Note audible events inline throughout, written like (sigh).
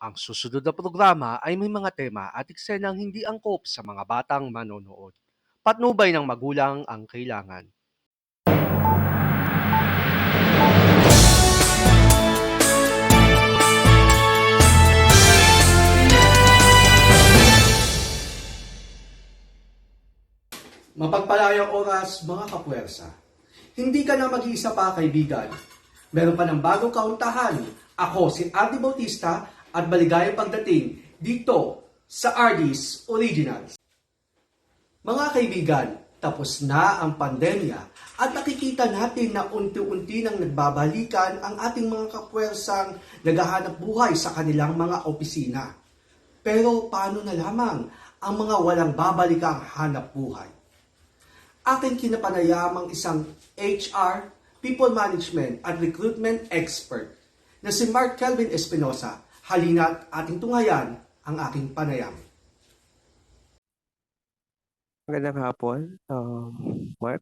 Ang susunod na programa ay may mga tema at eksenang hindi angkop sa mga batang manonood. Patnubay ng magulang ang kailangan. Mapagpalayang oras, mga kapwersa. Hindi ka na mag-iisa pa, kaibigan. Meron pa ng bagong kauntahan. Ako si Ardy Bautista at maligayang pagdating dito sa Ardy's Originals. Mga kaibigan, tapos na ang pandemya at nakikita natin na unti-unti nang nagbabalikan ang ating mga kapwersang naghahanap buhay sa kanilang mga opisina. Pero paano na lamang ang mga walang babalikang hanap buhay? aking kinapanayamang isang HR, People Management at Recruitment Expert na si Mark Kelvin Espinosa. Halina't ating tunghayan ang aking panayam. Magandang hapon, um, Mark.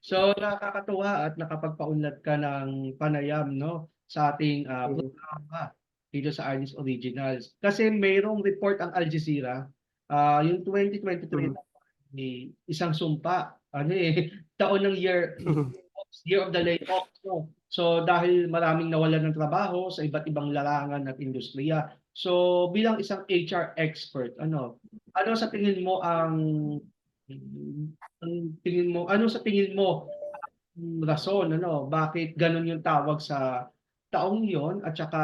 So nakakatuwa at nakapagpaunlad ka ng panayam no sa ating Mm. programa dito sa Arnis Originals. Kasi mayroong report ang Al Jazeera ah, yung 2023 Mm. ni isang sumpa ano eh (laughs) taon ng year year of the layoff no? So dahil maraming nawalan ng trabaho sa iba't ibang larangan at industriya. So bilang isang HR expert ano ano sa tingin mo ang ang tingin mo ano sa tingin mo ang rason ano bakit ganun yung tawag sa taong yon at saka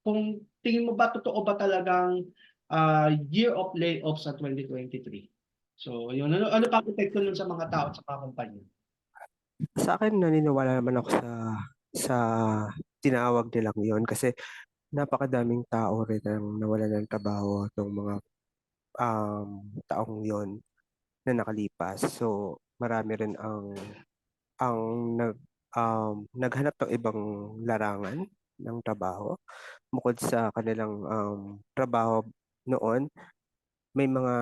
kung tingin mo ba totoo ba talagang ah, year of layoff sa 2023 so yun ano ano pa epekto nun sa mga tao at sa mga kumpanya? Sa akin, naniniwala naman ako sa sa tinawag nilang yon kasi napakadaming tao rin ang nawalan ng trabaho ng mga um, taong yon na nakalipas. So, marami rin ang ang nag um, naghanap ng ibang larangan ng trabaho bukod sa kanilang um, trabaho noon may mga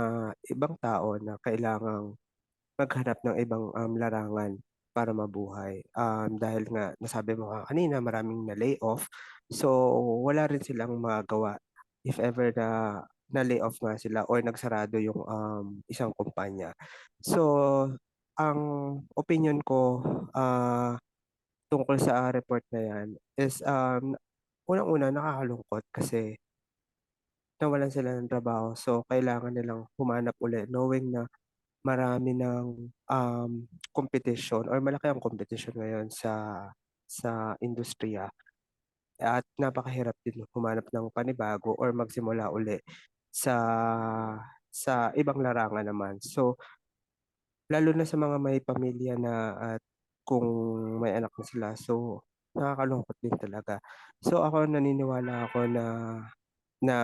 ibang tao na kailangang maghanap ng ibang um, larangan para mabuhay. Um, dahil nga, nasabi mo kanina, maraming na-layoff. So, wala rin silang magagawa if ever na na-layoff nga sila or nagsarado yung um, isang kumpanya. So, ang opinion ko ah, tungkol sa report na yan is um, unang-una nakakalungkot kasi nawalan sila ng trabaho. So, kailangan nilang humanap ulit knowing na marami ng um, competition or malaki ang competition ngayon sa sa industriya. At napakahirap din humanap ng panibago or magsimula uli sa sa ibang larangan naman. So, lalo na sa mga may pamilya na at kung may anak na sila. So, nakakalungkot din talaga. So, ako naniniwala ako na na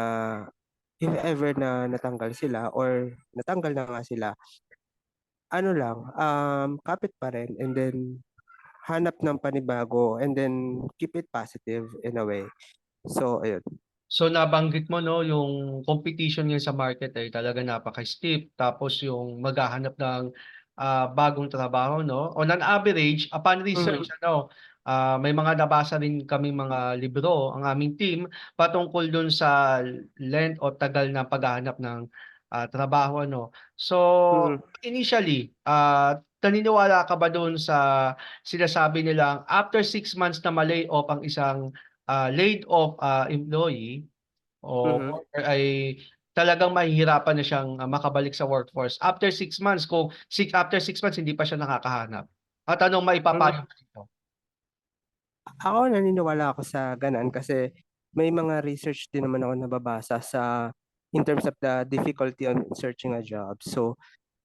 if ever na natanggal sila or natanggal na nga sila, ano lang, um, kapit pa rin and then hanap ng panibago and then keep it positive in a way. So, ayun. so nabanggit mo no yung competition ngayon sa market ay talaga napaka-steep tapos yung maghahanap ng ah, bagong trabaho no on an average upon research ano ah, may mga nabasa rin kami mga libro ang aming team patungkol dun sa length o tagal ng paghahanap ng ah, trabaho ano so Mm. initially ah naniniwala ka ba doon sa sinasabi nilang after six months na malay off ang isang ah, laid off ah, employee o Mhm. worker ay talagang mahihirapan na siyang ah, makabalik sa workforce after six months kung six after six months hindi pa siya nakakahanap at anong maipapayo mo dito Ako naniniwala ako sa ganun kasi may mga research din naman ako nababasa sa in terms of the difficulty on searching a job. So,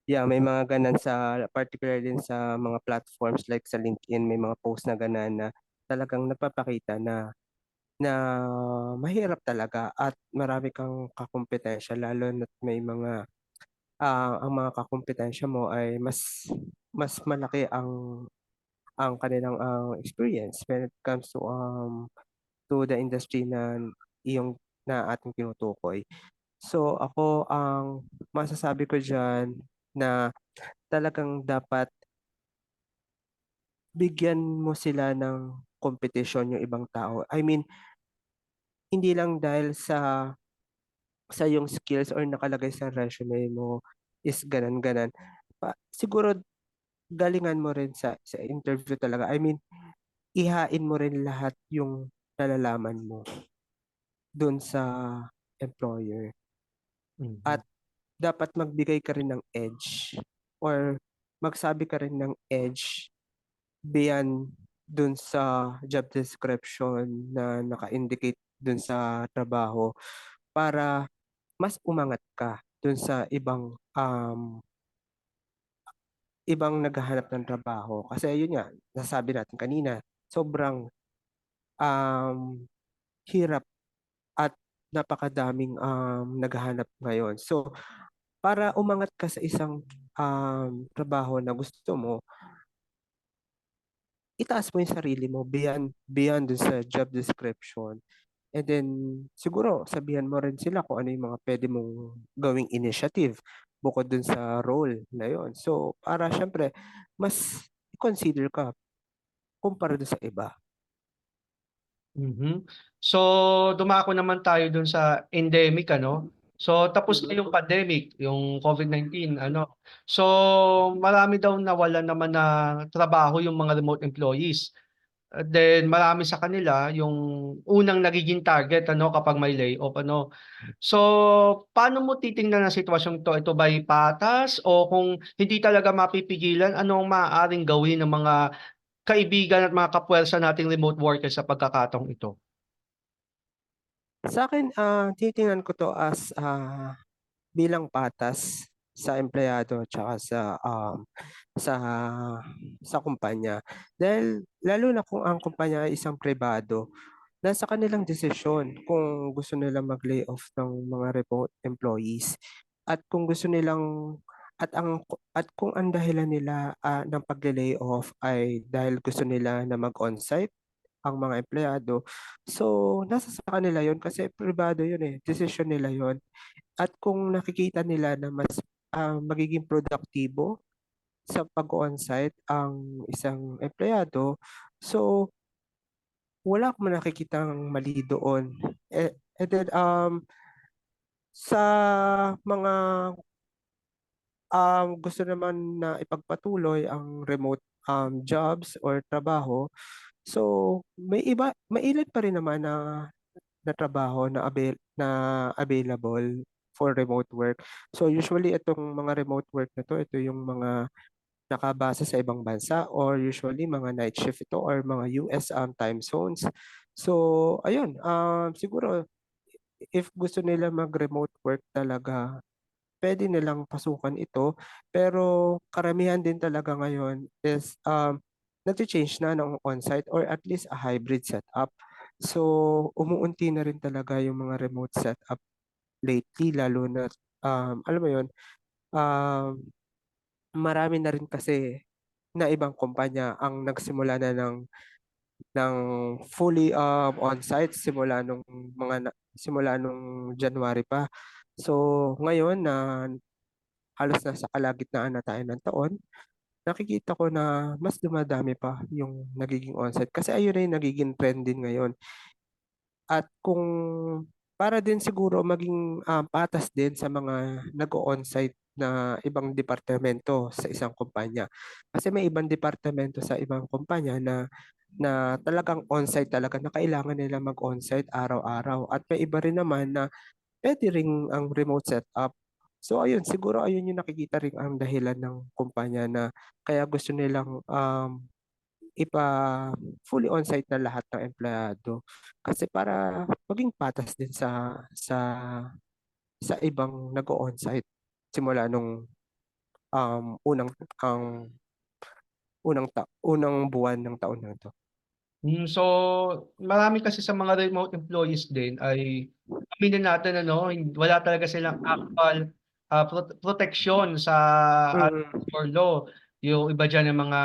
yeah, may mga ganan sa particularly din sa mga platforms like sa LinkedIn, may mga post na ganan na talagang nagpapakita na na mahirap talaga at marami kang kakumpetensya lalo na't may mga ah, ang mga kakumpetensya mo ay mas mas malaki ang ang kanilang ang experience when it comes to um to the industry na iyong na ating tinutukoy. So ako ang masasabi ko diyan na talagang dapat bigyan mo sila ng competition yung ibang tao. I mean, hindi lang dahil sa sa yung skills or nakalagay sa resume mo is ganan-ganan. Pa siguro galingan mo rin sa sa interview talaga. I mean, ihain mo rin lahat yung nalalaman mo dun sa employer. Mhm. At dapat magbigay ka rin ng edge or magsabi ka rin ng edge beyond dun sa job description na naka-indicate dun sa trabaho para mas umangat ka dun sa ibang um, ibang naghahanap ng trabaho. Kasi yun nga, nasabi natin kanina, sobrang um, hirap at napakadaming um, naghahanap ngayon. So, para umangat ka sa isang um, trabaho na gusto mo, itaas mo yung sarili mo beyond, beyond dun sa job description. And then, siguro, sabihan mo rin sila kung ano yung mga pwede mong gawing initiative bukod dun sa role na yon. So, para syempre, mas consider ka kumpara dun sa iba. Mhm. So, dumako naman tayo dun sa endemic ano. So, tapos na yung pandemic, yung COVID-19 ano. So, marami daw nawalan naman na trabaho yung mga remote employees. Then marami sa kanila yung unang nagiging target ano kapag may layoff ano. So, paano mo titingnan ang sitwasyong 'to? Ito ba'y patas o kung hindi talaga mapipigilan, ano ang maaaring gawin ng mga kaibigan at mga kapuwersa nating remote workers sa pagkakataong ito? Sa akin, ah, titingnan ko to as ah, bilang patas sa empleyado at saka sa um, sa sa kumpanya. Dahil lalo na kung ang kumpanya ay isang pribado, nasa kanilang desisyon kung gusto nilang mag-layoff ng mga remote employees at kung gusto nilang at ang at kung ang dahilan nila ah, ng pagle-layoff ay dahil gusto nila na mag-onsite ang mga empleyado. So, nasa sa kanila yun kasi pribado yun eh. Decision nila yun. At kung nakikita nila na mas ah, magiging produktibo sa pag-onsite ang isang empleyado, so wala akong nakikitang mali doon. Eh, and then, um, sa mga um, gusto naman na ipagpatuloy ang remote um, jobs or trabaho, so may iba, may ilan pa rin naman na na trabaho na avail na available for remote work. So usually itong mga remote work na to, ito yung mga nakabase sa ibang bansa or usually mga night shift ito or mga US um, time zones. So ayun, um, siguro if gusto nila mag-remote work talaga, pwede nilang pasukan ito. Pero karamihan din talaga ngayon is um, nag-change na ng on-site or at least a hybrid setup. So, umuunti na rin talaga yung mga remote setup lately, lalo na, um, alam mo yun, um, marami na rin kasi na ibang kumpanya ang nagsimula na ng ng fully um, on-site simula nung mga simula nung January pa. So, ngayon na halos nasa kalagitnaan na tayo ng taon, nakikita ko na mas dumadami pa yung nagiging onsite kasi ayun na yung nagiging trend din ngayon. At kung para din siguro maging ah, patas din sa mga nag-onsite na ibang departamento sa isang kumpanya. Kasi may ibang departamento sa ibang kumpanya na na talagang onsite talaga na kailangan nila mag-onsite araw-araw at may iba rin naman na pwede ring ang remote setup. So ayun, siguro ayun yung nakikita rin ang dahilan ng kumpanya na kaya gusto nilang um, ipa fully on-site na lahat ng empleyado kasi para maging patas din sa sa sa ibang nag-o-onsite simula nung um, unang ang unang ta unang buwan ng taon na ito. Hmm, so marami kasi sa mga remote employees din ay aminin natin ano, wala talaga silang actual, ah, prot proteksyon sa Mm. or law. Yung iba diyan yung mga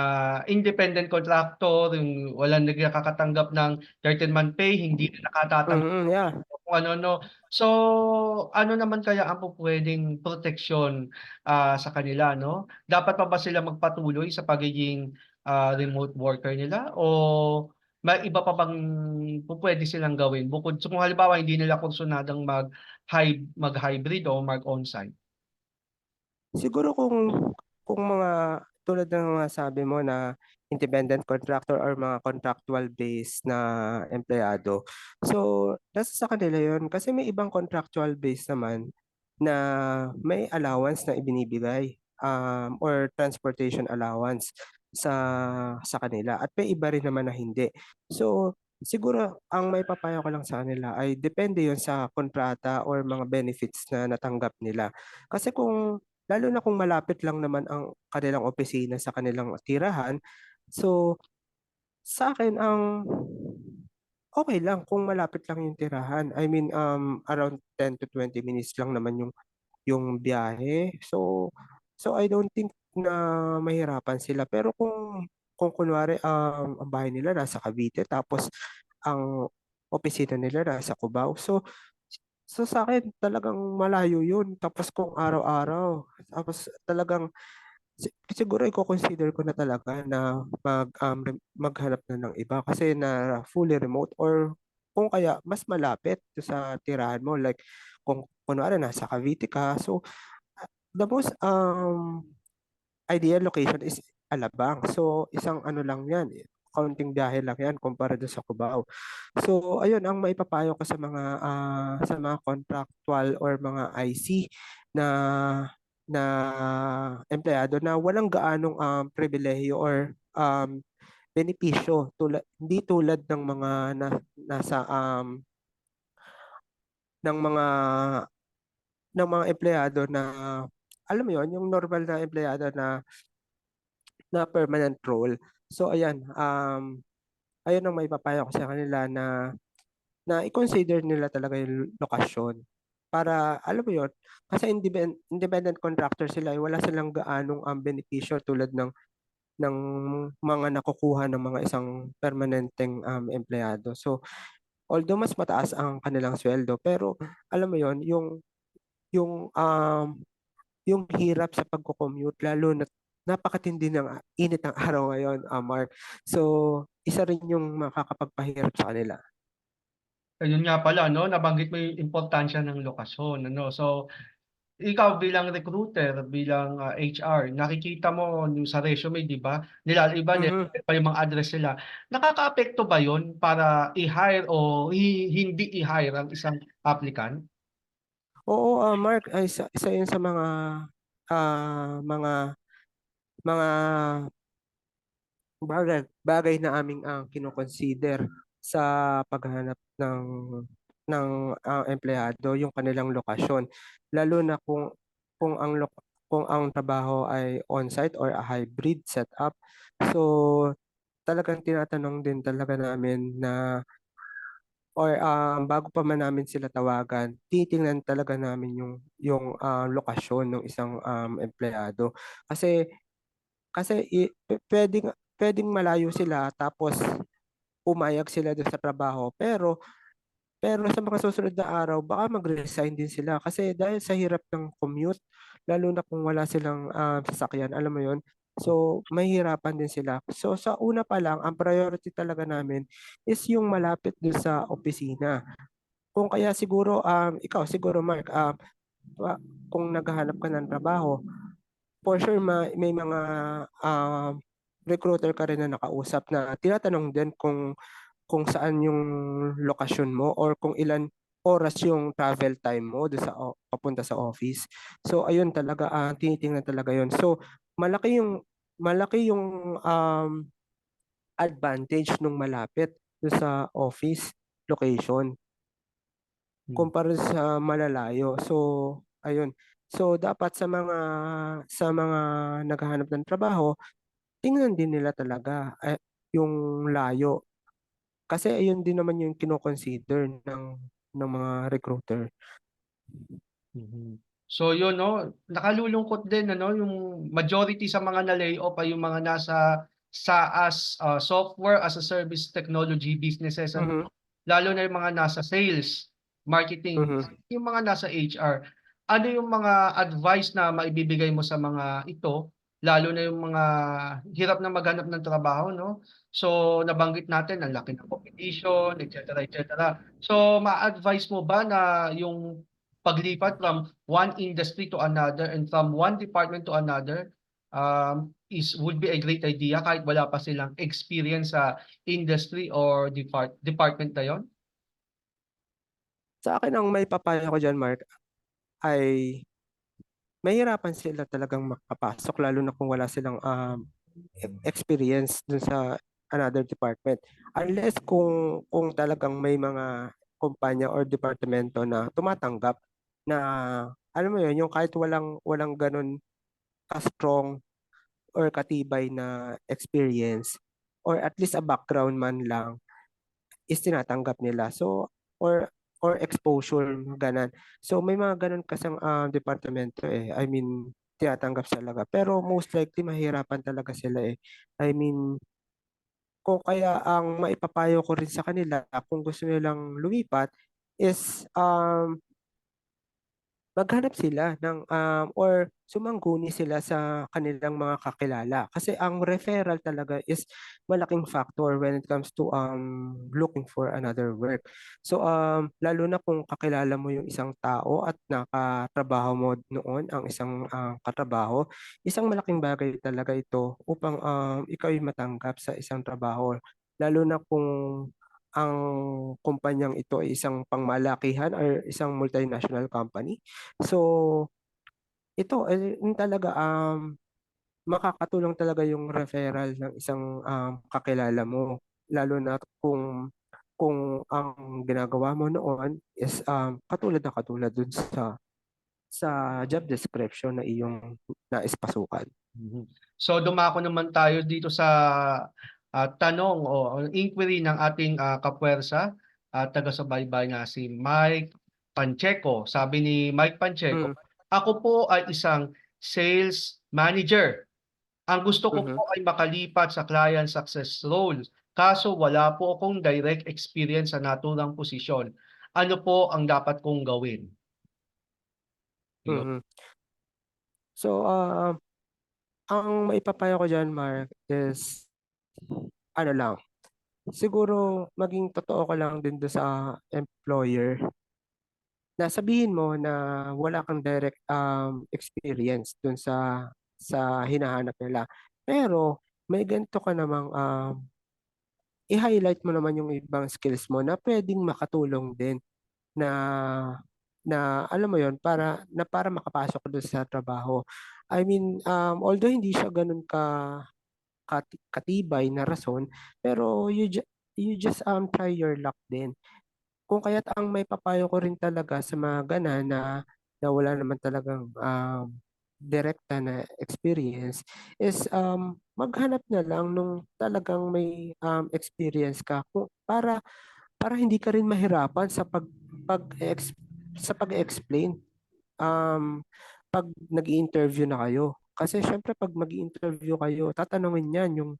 independent contractor, yung walang nakakatanggap ng 13-month pay, hindi rin nakatatanggap Mm, yeah. kung ano-ano. So, ano naman kaya ang pupuwedeng proteksyon, ah, sa kanila 'no? Dapat pa ba sila magpatuloy sa pagiging, ah, remote worker nila o may iba pa bang pupuwede silang gawin bukod so kung halimbawa hindi nila kursunadang mag hy mag-hybrid o mag-onsite? Siguro kung kung mga tulad ng mga sabi mo na independent contractor or mga contractual based na empleyado. So, nasa sa kanila yun. Kasi may ibang contractual based naman na may allowance na ibinibigay um, or transportation allowance sa sa kanila at may iba rin naman na hindi. So, siguro ang may papayo ko lang sa kanila ay depende yon sa kontrata or mga benefits na natanggap nila. Kasi kung lalo na kung malapit lang naman ang kanilang opisina sa kanilang tirahan, so sa akin ang okay lang kung malapit lang yung tirahan. I mean, um, around 10 to 20 minutes lang naman yung yung biyahe. So, so I don't think na mahirapan sila. Pero kung kung kunwari um, ang bahay nila nasa Cavite tapos ang opisina nila nasa Cubao. So, so sa akin talagang malayo yun. Tapos kung araw-araw, tapos talagang si- siguro i-consider ko na talaga na mag um, maghanap na ng iba. Kasi na fully remote or kung kaya mas malapit sa tirahan mo. Like kung kunwari nasa Cavite ka. So the most um ideal location is Alabang. So isang ano lang yan eh, kaunting biyahe lang yan kumpara doon sa Cubao so ayun ang maipapayo ko sa mga ah, sa mga contractual or mga IC na na empleyado na walang gaanong um, pribilehiyo or um, benepisyo tulad hindi tulad ng mga na, nasa um, ng mga ng mga empleyado na alam mo yon yung normal na empleyado na na permanent role. So ayan, um ayun ang maipapayo ko sa kanila na na i-consider nila talaga yung lokasyon para alam mo yon kasi independent, independent contractor sila eh, wala silang gaanong ang benepisyo tulad ng ng mga nakukuha ng mga isang permanenteng um, empleyado. So although mas mataas ang kanilang sweldo pero alam mo yon yung yung um yung hirap sa pagko-commute lalo na napakatindi ng init ng araw ngayon, ah, Mark. So isa rin yung makakapagpahirap sa kanila. Ayun nga pala 'no, nabanggit mo yung importansya ng lokasyon ano. So, ikaw bilang recruiter, bilang, ah, HR, nakikita mo yung sa resume 'di ba, nila iba Mhm. nilalagay pa yung mga address nila. Nakakaapekto ba yun para i-hire o hi hindi i-hire ang isang applicant? Oo, ah, Mark, ay isa, isa yun sa mga ah, mga mga bagay, bagay na aming ah, kino-consider sa paghahanap ng ng ah, empleyado yung kanilang lokasyon lalo na kung kung ang lok- kung ang trabaho ay on-site or a hybrid setup so talagang tinatanong din talaga namin na or um, bago pa man namin sila tawagan, titingnan talaga namin yung yung ah, lokasyon ng isang um, empleyado. Kasi kasi pwedeng pwedeng malayo sila tapos pumayag sila doon sa trabaho pero pero sa mga susunod na araw baka mag-resign din sila kasi dahil sa hirap ng commute lalo na kung wala silang ah, sasakyan, alam mo 'yon. So mahihirapan din sila. So sa una pa lang ang priority talaga namin is yung malapit doon sa opisina. Kung kaya siguro um ikaw siguro Mark um wa- kung naghahanap ka ng trabaho, for sure ma- may mga um, recruiter ka rin na nakausap na tinatanong din kung kung saan yung lokasyon mo or kung ilan oras yung travel time mo doon sa papunta sa office. So ayun talaga ah tinitingnan talaga yun. So malaki yung malaki yung um, advantage nung malapit doon sa office location Hmm. kumpara sa malalayo. So, ayun. So, dapat sa mga sa mga naghahanap ng trabaho, tingnan din nila talaga eh, yung layo. Kasi ayun din naman yung kino-consider ng ng mga recruiter. Mhm. So yun 'no, nakalulungkot din ano, yung majority sa mga na-layoff ay yung mga nasa SaaS, ah, software as a service technology businesses ano, Mhm. lalo na yung mga nasa sales, marketing, Mhm. yung mga nasa HR. Ano yung mga advice na maibibigay mo sa mga ito lalo na yung mga hirap na maghanap ng trabaho, no? So, nabanggit natin ang laki ng competition, et cetera, et cetera. So, ma-advise mo ba na yung paglipat from one industry to another and from one department to another um, is would be a great idea kahit wala pa silang experience sa industry or depart department na yon? Sa akin ang may papayo ko diyan, Mark, ay mahirapan sila talagang makapasok lalo na kung wala silang um, experience dun sa another department. Unless kung kung talagang may mga kumpanya or departamento na tumatanggap na alam mo yun, yung kahit walang walang ganun ka-strong or katibay na experience or at least a background man lang is tinatanggap nila. So or or exposure ganan. So may mga ganun kasang ah, departamento eh. I mean tinatanggap talaga. Pero most likely mahirapan talaga sila eh. I mean kung kaya ang maipapayo ko rin sa kanila kung gusto nilang lumipat is um maghanap sila ng um, or sumangguni sila sa kanilang mga kakilala kasi ang referral talaga is malaking factor when it comes to um looking for another work. So um lalo na kung kakilala mo yung isang tao at nakatrabaho mo noon ang isang ah, katrabaho, isang malaking bagay talaga ito upang um ikaw ay matanggap sa isang trabaho lalo na kung ang kumpanyang ito ay isang pangmalakihan or isang multinational company. So, ito eh, yun talaga um makakatulong talaga yung referral ng isang um, kakilala mo lalo na kung kung ang ginagawa mo noon is um, katulad na katulad dun sa sa job description na iyong naispasukan. Mhm. So dumako naman tayo dito sa ah, tanong o inquiry ng ating uh, kapwersa at taga-subaybay na si Mike Pancheco. Sabi ni Mike Pancheco, Mm. ako po ay isang sales manager. Ang gusto ko Mhm. po ay makalipat sa client success role. Kaso wala po akong direct experience sa naturang posisyon. Ano po ang dapat kong gawin? Mhm. So, ah, ang maipapayo ko dyan, Mark, is ano lang, siguro maging totoo ka lang din doon sa employer na sabihin mo na wala kang direct um, experience doon sa sa hinahanap nila. Pero may ganito ka namang um, i-highlight mo naman yung ibang skills mo na pwedeng makatulong din na na alam mo yon para na para makapasok doon sa trabaho. I mean, um, although hindi siya ganun ka kat- katibay na rason, pero you ju- you just um try your luck din. Kung kaya't ang may papayo ko rin talaga sa mga gana na, na wala naman talagang um, direkta na experience is um, maghanap na lang nung talagang may um, experience ka kung, para para hindi ka rin mahirapan sa pag pag sa pag-explain um pag nag-interview na kayo. Kasi syempre pag mag-interview kayo, tatanungin niyan yung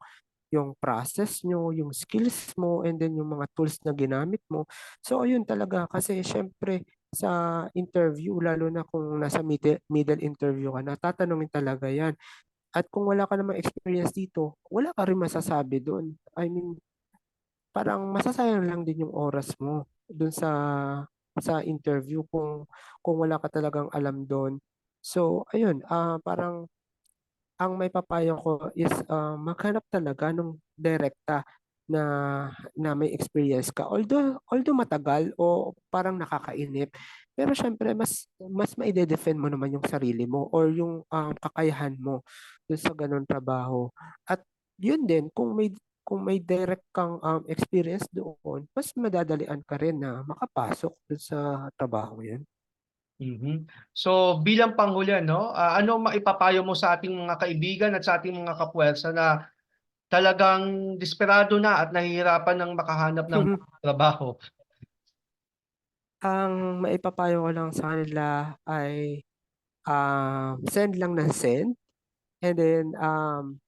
yung process nyo, yung skills mo, and then yung mga tools na ginamit mo. So, ayun talaga. Kasi syempre, sa interview, lalo na kung nasa middle, interview ka na, tatanungin talaga yan. At kung wala ka namang experience dito, wala ka rin masasabi doon. I mean, parang masasayang lang din yung oras mo doon sa sa interview kung kung wala ka talagang alam doon. So, ayun, ah parang ang may papayo ko is ah, maghanap talaga nung direkta na na may experience ka. Although although matagal o parang nakakainip, pero syempre mas mas maide-defend mo naman yung sarili mo or yung um, kakayahan mo dun sa ganung trabaho. At yun din kung may kung may direct kang um, experience doon, mas madadalian ka rin na makapasok dun sa trabaho yan. Mhm. So bilang panghuli no, ah, ano maipapayo mo sa ating mga kaibigan at sa ating mga kapwersa na talagang desperado na at nahihirapan ng makahanap ng (laughs) trabaho? Ang maipapayo ko lang sa kanila ay um, send lang ng send. And then, um,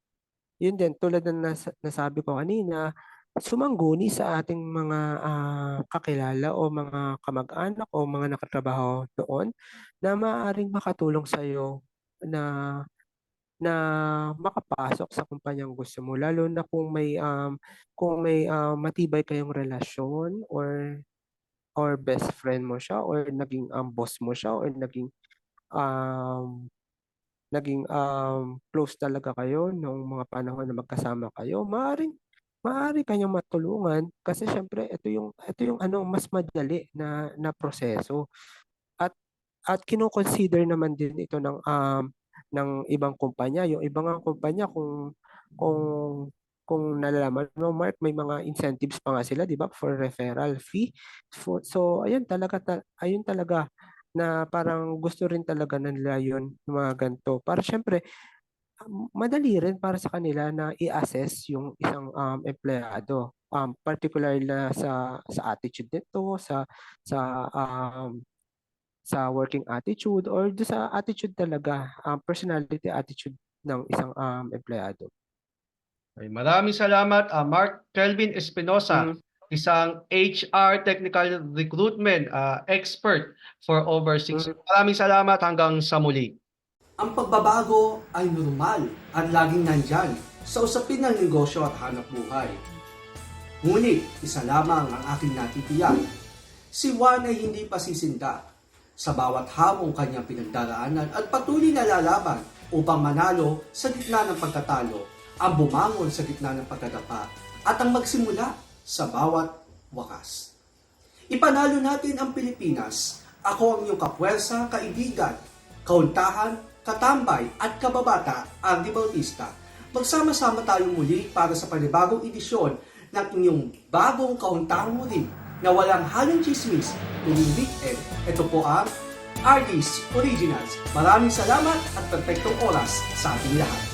yun din, tulad ng nas- nasabi ko kanina, sumangguni sa ating mga ah, kakilala o mga kamag-anak o mga nakatrabaho doon na maaaring makatulong sa iyo na na makapasok sa kumpanyang gusto mo. Lalo na kung may um kung may um, matibay kayong relasyon or or best friend mo siya or naging um, boss mo siya or naging um naging um, close talaga kayo nung mga panahon na magkasama kayo, maaaring maaari kanyang matulungan kasi syempre ito yung ito yung ano mas madali na na proseso. At at kino-consider naman din ito ng um ng ibang kumpanya. Yung ibang ngang kumpanya kung kung kung nalalaman mo Mark, may mga incentives pa nga sila, 'di ba, for referral fee. For, so ayun talaga ta, ayun talaga na parang gusto rin talaga na nila yun, mga ganito. Para syempre, um, madali rin para sa kanila na i-assess yung isang um, empleyado. Um, particular na sa sa attitude nito, sa sa um, sa working attitude or do sa attitude talaga, um, personality attitude ng isang um, empleyado. Ay, maraming salamat, ah, Mark Kelvin Espinosa, Mm. isang HR technical recruitment ah, expert for over six. Mm. Maraming salamat hanggang sa muli. Ang pagbabago ay normal at laging nandyan sa usapin ng negosyo at hanap buhay. Ngunit isa lamang ang aking natitiyak. Si Juan ay hindi pa sisinda sa bawat hamong kanyang pinagdaraanan at patuloy na lalaban upang manalo sa gitna ng pagkatalo, ang bumangon sa gitna ng pagkadapa at ang magsimula sa bawat wakas. Ipanalo natin ang Pilipinas. Ako ang iyong kapwersa, kaibigan, kauntahan, katambay at kababata, Andy Bautista. Magsama-sama tayong muli para sa panibagong edisyon ng inyong bagong kauntahang muli na walang halong chismis tuwing weekend. Ito po ang RD's Originals. Maraming salamat at perfectong oras sa ating lahat.